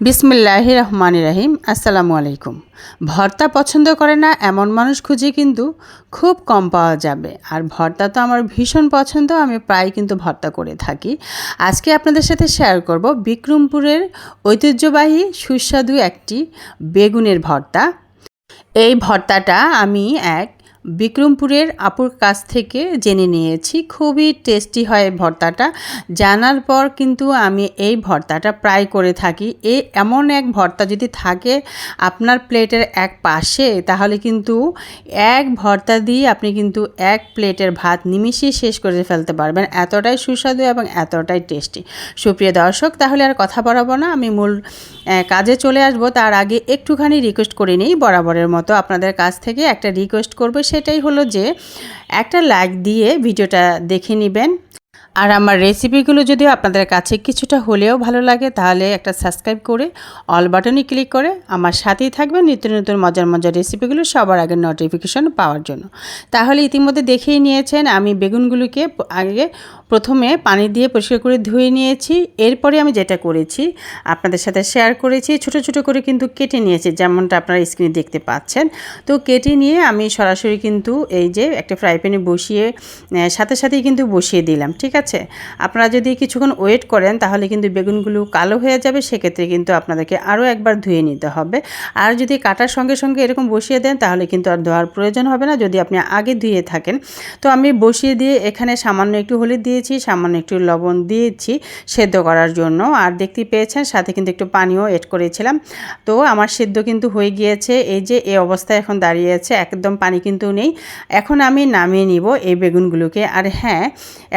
বিসমিল্লাহ রহমান রাহিম, আসসালামু আলাইকুম। ভর্তা পছন্দ করে না এমন মানুষ খুঁজে কিন্তু খুব কম পাওয়া যাবে। আর ভর্তা তো আমার ভীষণ পছন্দ, আমি প্রায় কিন্তু ভর্তা করে থাকি। আজকে আপনাদের সাথে শেয়ার করব বিক্রমপুরের ঐতিহ্যবাহী সুস্বাদু একটি বেগুনের ভর্তা। এই ভর্তাটা আমি এক বিক্রমপুরের আপুর কাছ থেকে জেনে নিয়েছি। খুবই টেস্টি হয় ভর্তাটা। জানার পর কিন্তু আমি এই ভর্তাটা প্রায় করে থাকি। এ এমন এক ভর্তা যদি থাকে আপনার প্লেটের এক পাশে, তাহলে কিন্তু এক ভর্তা দিয়ে আপনি কিন্তু এক প্লেটের ভাত নিমিশেই শেষ করে ফেলতে পারবেন। এতটাই সুস্বাদু এবং এতটাই টেস্টি। সুপ্রিয় দর্শক, তাহলে আর কথা বাড়াবো না। আমি মূল কাজে চলে আসব। তার আগে একটুখানি রিকোয়েস্ট করে নিই। বরাবরের মতো আপনাদের কাছ থেকে একটা রিকোয়েস্ট করব। সেটাই হলো যে একটা লাইক দিয়ে ভিডিওটা দেখে নেবেন। আর আমার রেসিপিগুলো যদি আপনাদের কাছে কিছুটা হলেও ভালো লাগে, তাহলে একটা সাবস্ক্রাইব করে অল বাটনে ক্লিক করে, আমার সাথেই থাকবেন নিত্য নতুন মজার মজার রেসিপিগুলো সবার আগে নোটিফিকেশন পাওয়ার জন্য। তাহলে ইতিমধ্যে দেখেই নিয়েছেন, আমি বেগুনগুলোকে আগে প্রথমে পানি দিয়ে পরিষ্কার করে ধুয়ে নিয়েছি, এরপরে আমি যেটা করেছি, আপনাদের সাথে শেয়ার করেছি, ছোট ছোট করে কিন্তু কেটে নিয়েছি, যেমনটা আপনারা স্ক্রিনে দেখতে পাচ্ছেন। তো কেটে নিয়ে আমি সরাসরি কিন্তু এই যে একটা ফ্রাই প্যানে বসিয়ে সাথে সাথেই কিন্তু বসিয়ে দিলাম, ঠিক আছে? আপনারা যদি কিছুক্ষণ ওয়েট করেন, তাহলে কিন্তু বেগুনগুলো কালো হয়ে যাবে। সেক্ষেত্রে কিন্তু আপনাদেরকে আরও একবার ধুয়ে নিতে হবে। আর যদি কাটার সঙ্গে সঙ্গে এরকম বসিয়ে দেন, তাহলে কিন্তু আর ধোয়ার প্রয়োজন হবে না যদি আপনি আগে ধুয়ে থাকেন। তো আমি বসিয়ে দিয়ে এখানে সামান্য একটু হলুদ দিয়েছি, সামান্য একটু লবণ দিয়েছি সেদ্ধ করার জন্য। আর দেখতে পেয়েছেন, সাথে কিন্তু একটু পানিও এড করেছিলাম। তো আমার সেদ্ধ কিন্তু হয়ে গিয়েছে। এই যে, এই অবস্থায় এখন দাঁড়িয়ে আছে, একদম পানি কিন্তু নেই। এখন আমি নামিয়ে নিব এই বেগুনগুলোকে। আর হ্যাঁ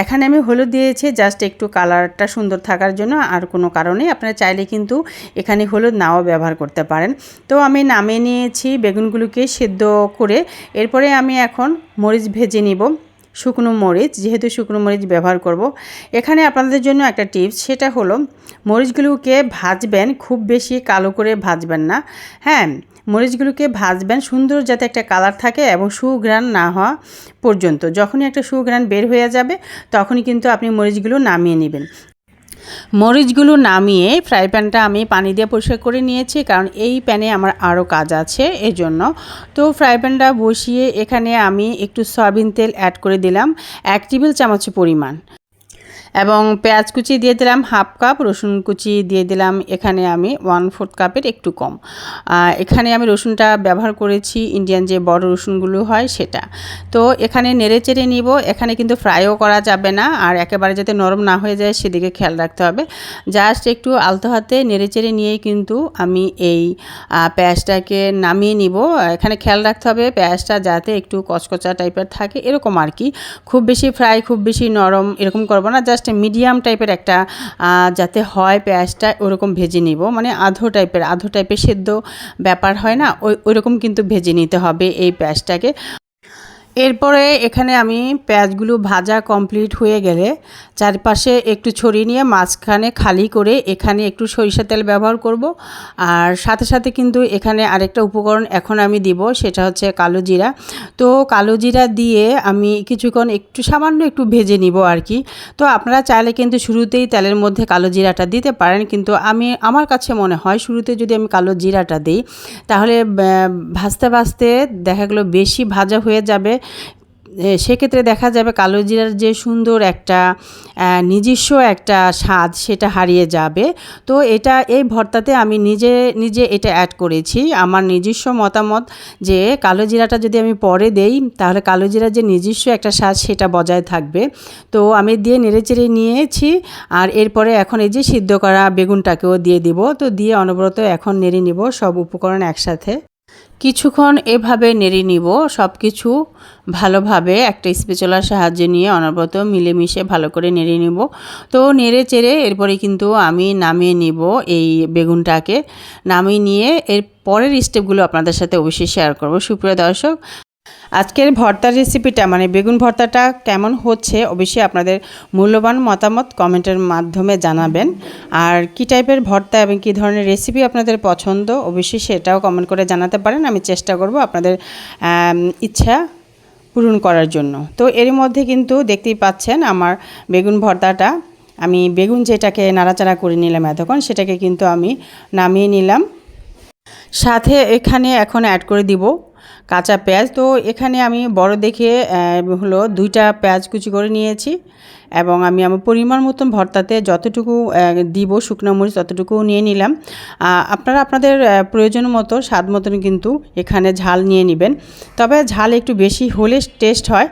এখানে আমি হলুদ দিয়েছি জাস্ট একটু কালারটা সুন্দর থাকার জন্য আর কোনো কারণে। আপনারা চাইলে কিন্তু এখানে হলুদ নাও ব্যবহার করতে পারেন। তো আমি নামিয়ে নিয়েছি বেগুনগুলোকে সেদ্ধ করে। এরপরে আমি এখন মরিচ ভেজে নিব, শুকনো মরিচ, যেহেতু শুকনো মরিচ ব্যবহার করব। এখানে আপনাদের জন্য একটা টিপস সেটা হলো মরিচগুলোকে ভাজবেন, খুব বেশি কালো করে ভাজবেন না। হ্যাঁ মরিচগুলোকে ভাজবেন সুন্দর যাতে একটা কালার থাকে এবং সুঘ্রাণ না হওয়া পর্যন্ত। যখনই একটা সুঘ্রাণ বের হয়ে যাবে, তখনই কিন্তু আপনি মরিচগুলো নামিয়ে নেবেন। মরিচগুলো নামিয়ে ফ্রাই প্যানটা আমি পানি দিয়ে পরিষ্কার করে নিয়েছি, কারণ এই প্যানে আমার আরও কাজ আছে এজন্য। তো ফ্রাই প্যানটা বসিয়ে এখানে আমি একটু সয়াবিন তেল অ্যাড করে দিলাম, এক টেবিল চামচ পরিমাণ। এবং পেঁয়াজ কুচি দিয়ে দিলাম হাফ কাপ, রসুন কুচি দিয়ে দিলাম, এখানে আমি ওয়ান ফোর্থ কাপের একটু কম। এখানে আমি রসুনটা ব্যবহার করেছি ইন্ডিয়ান যে বড় রসুনগুলো হয় সেটা। তো এখানে নেড়ে চেড়ে নিব, এখানে কিন্তু ফ্রাইও করা যাবে না, আর একেবারে যাতে নরম না হয়ে যায় সেদিকে খেয়াল রাখতে হবে। জাস্ট একটু আলতো হাতে নেড়ে চেড়ে নিয়েই কিন্তু আমি এই পেঁয়াজটাকে নামিয়ে নিব। এখানে খেয়াল রাখতে হবে পেঁয়াজটা যাতে একটু কচকচা টাইপের থাকে, এরকম আর কি। খুব বেশি ফ্রাই খুব বেশি নরম এরকম করব না জাস্ট মিডিয়াম টাইপের একটা যাতে হয় পেঁয়াজটা, ওরকম ভেজে নিব। মানে আধো টাইপের আধো টাইপের সেদ্ধ ব্যাপার হয় না, ওই ওইরকম কিন্তু ভেজে নিতে হবে এই পেঁয়াজটাকে। এরপরে এখানে আমি পেঁয়াজগুলো ভাজা কমপ্লিট হয়ে গেলে চারপাশে একটু ছড়িয়ে নিয়ে মাঝখানে খালি করে এখানে একটু সরিষা তেল ব্যবহার করব। আর সাথে সাথে কিন্তু এখানে আরেকটা উপকরণ এখন আমি দিব, সেটা হচ্ছে কালো জিরা। তো কালো জিরা দিয়ে আমি কিছুক্ষণ একটু সামান্য একটু ভেজে নিব আর কি। তো আপনারা চাইলে কিন্তু শুরুতেই তেলের মধ্যে কালো জিরাটা দিতে পারেন, কিন্তু আমি, আমার কাছে মনে হয় শুরুতে যদি আমি কালো জিরাটা দিই, তাহলে ভাজতে ভাজতে দেখা গেলো বেশি ভাজা হয়ে যাবে। সেক্ষেত্রে দেখা যাবে কালো জিরার যে সুন্দর একটা নিজস্ব একটা স্বাদ সেটা হারিয়ে যাবে। তো এটা এই ভর্তাতে আমি নিজে নিজে এটা অ্যাড করেছি। আমার নিজস্ব মতামত যে কালো জিরাটা যদি আমি পরে দেই, তাহলে কালো জিরার যে নিজস্ব একটা স্বাদ সেটা বজায় থাকবে। তো আমি দিয়ে নেড়েচেড়ে নিয়েছি আর এরপরে এখন এই যে সিদ্ধ করা বেগুনটাকেও দিয়ে দিব। তো দিয়ে অনবরত এখন নেড়ে নিব সব উপকরণ একসাথে। কিছুক্ষণ এভাবে নেড়ে নিব সব কিছু ভালোভাবে একটা স্পেচলার সাহায্যে নিয়ে অনবরত মিলেমিশে ভালো করে নেড়ে নিব। তো নেড়ে চেড়ে এরপরে কিন্তু আমি নামিয়ে নিব এই বেগুনটাকে। নামিয়ে নিয়ে এর পরের স্টেপগুলো আপনাদের সাথে অবশ্যই শেয়ার করব। সুপ্রিয় দর্শক আজকের ভর্তার রেসিপিটা মানে বেগুন ভর্তাটা কেমন হচ্ছে অবশ্যই আপনাদের মূল্যবান মতামত কমেন্টের মাধ্যমে জানাবেন। আর কি টাইপের ভর্তা এবং কি ধরনের রেসিপি আপনাদের পছন্দ অবশ্যই সেটাও কমেন্ট করে জানাতে পারেন। আমি চেষ্টা করব আপনাদের ইচ্ছা পূরণ করার জন্য। তো এর মধ্যে কিন্তু দেখতেই পাচ্ছেন আমার বেগুন ভর্তাটা। আমি বেগুন যেটাকে নাড়াচাড়া করে নিলাম এতক্ষণ, সেটাকে কিন্তু আমি নামিয়ে নিলাম। সাথে এখানে এখন অ্যাড করে দিব কাঁচা পেঁয়াজ। তো এখানে আমি বড় দেখে হলো দুইটা পেঁয়াজ কুচি করে নিয়েছি এবং আমি আমার পরিমাণ মতন ভর্তাতে যতটুকু দিব শুকনো মরিচ ততটুকু নিয়ে নিলাম। আপনারা আপনাদের প্রয়োজন মতো, স্বাদ মতন কিন্তু এখানে ঝাল নিয়ে নেবেন। তবে ঝাল একটু বেশি হলে টেস্ট হয়।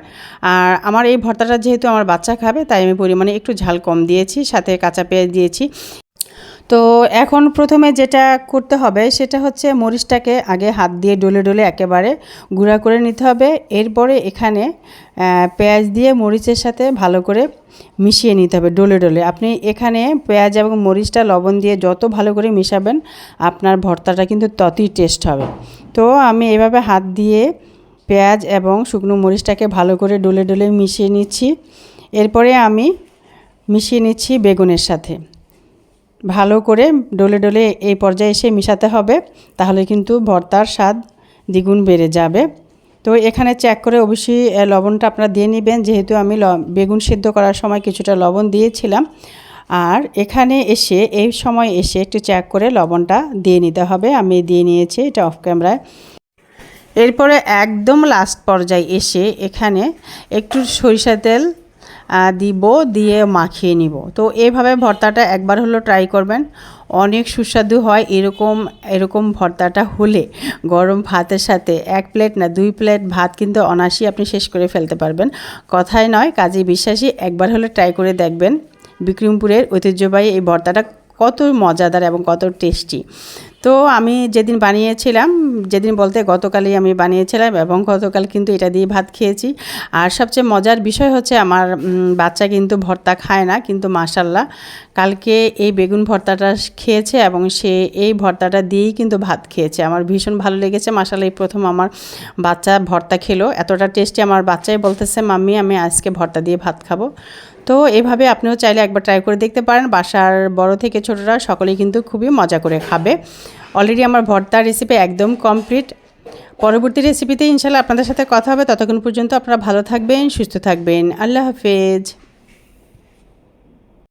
আর আমার এই ভর্তাটা যেহেতু আমার বাচ্চা খাবে, তাই আমি পরিমাণে একটু ঝাল কম দিয়েছি, সাথে কাঁচা পেঁয়াজ দিয়েছি। তো এখন প্রথমে যেটা করতে হবে সেটা হচ্ছে মরিচটাকে আগে হাত দিয়ে ডলে ডলে একেবারে গুঁড়া করে নিতে হবে। এরপরে এখানে পেঁয়াজ দিয়ে মরিচের সাথে ভালো করে মিশিয়ে নিতে হবে ডলে ডলে। আপনি এখানে পেঁয়াজ এবং মরিচটা লবণ দিয়ে যত ভালো করে মিশাবেন, আপনার ভর্তাটা কিন্তু ততই টেস্ট হবে। তো আমি এভাবে হাত দিয়ে পেঁয়াজ এবং শুকনো মরিচটাকে ভালো করে ডলে ডলে মিশিয়ে নিচ্ছি। এরপরে আমি মিশিয়ে নিচ্ছি বেগুনের সাথে। ভালো করে ডলে ডলে এই পর্যায়ে এসে মিশাতে হবে, তাহলে কিন্তু ভর্তার স্বাদ দ্বিগুণ বেড়ে যাবে। তো এখানে চেক করে অবশ্যই লবণটা আপনারা দিয়ে নেবেন। যেহেতু আমি বেগুন সিদ্ধ করার সময় কিছুটা লবণ দিয়েছিলাম। আর এখানে এসে, এই সময় এসে একটু চেক করে লবণটা দিয়ে নিতে হবে। আমি দিয়ে নিয়েছি, এটা অফ ক্যামেরায় এরপরে একদম লাস্ট পর্যায়ে এসে এখানে একটু সরিষা তেল দিব, দিয়ে মাখিয়ে নিব। তো এভাবে ভর্তাটা একবার হলো ট্রাই করবেন। অনেক সুস্বাদু হয় এরকম এরকম ভর্তাটা হলে গরম ভাতের সাথে এক প্লেট না দুই প্লেট ভাত কিন্তু অনায়াসই আপনি শেষ করে ফেলতে পারবেন। কথাই নয়, কাজে বিশ্বাসী, একবার হলে ট্রাই করে দেখবেন। বিক্রমপুরের ঐতিহ্যবাহী এই ভর্তাটা কত মজাদার এবং কত টেস্টি। তো আমি যেদিন বানিয়েছিলাম, যেদিন বলতে গতকালই আমি বানিয়েছিলাম এবং গতকাল কিন্তু এটা দিয়ে ভাত খেয়েছি। আর সবচেয়ে মজার বিষয় হচ্ছে আমার বাচ্চা কিন্তু ভর্তা খায় না, কিন্তু মাসাল্লাহ কালকে এই বেগুন ভর্তাটা খেয়েছে এবং সে এই ভর্তাটা দিয়েই কিন্তু ভাত খেয়েছে। আমার ভীষণ ভালো লেগেছে মাসাল্লাহ এই প্রথম আমার বাচ্চা ভর্তা খেলো। এতটা টেস্টি আমার বাচ্চাই বলতেছে, মাম্মি, আমি আজকে ভর্তা দিয়ে ভাত খাব। তো এভাবে আপনিও চাইলে একবার ট্রাই করে দেখতে পারেন। বাসার বড় থেকে ছোটরা সকলেই কিন্তু খুবই মজা করে খাবে। অলরেডি আমার ভর্তার রেসিপি একদম কমপ্লিট পরবর্তী রেসিপিতে ইনশাল্লাহ আপনাদের সাথে কথা হবে। ততক্ষণ পর্যন্ত আপনারা ভালো থাকবেন, সুস্থ থাকবেন। আল্লাহ হাফেজ।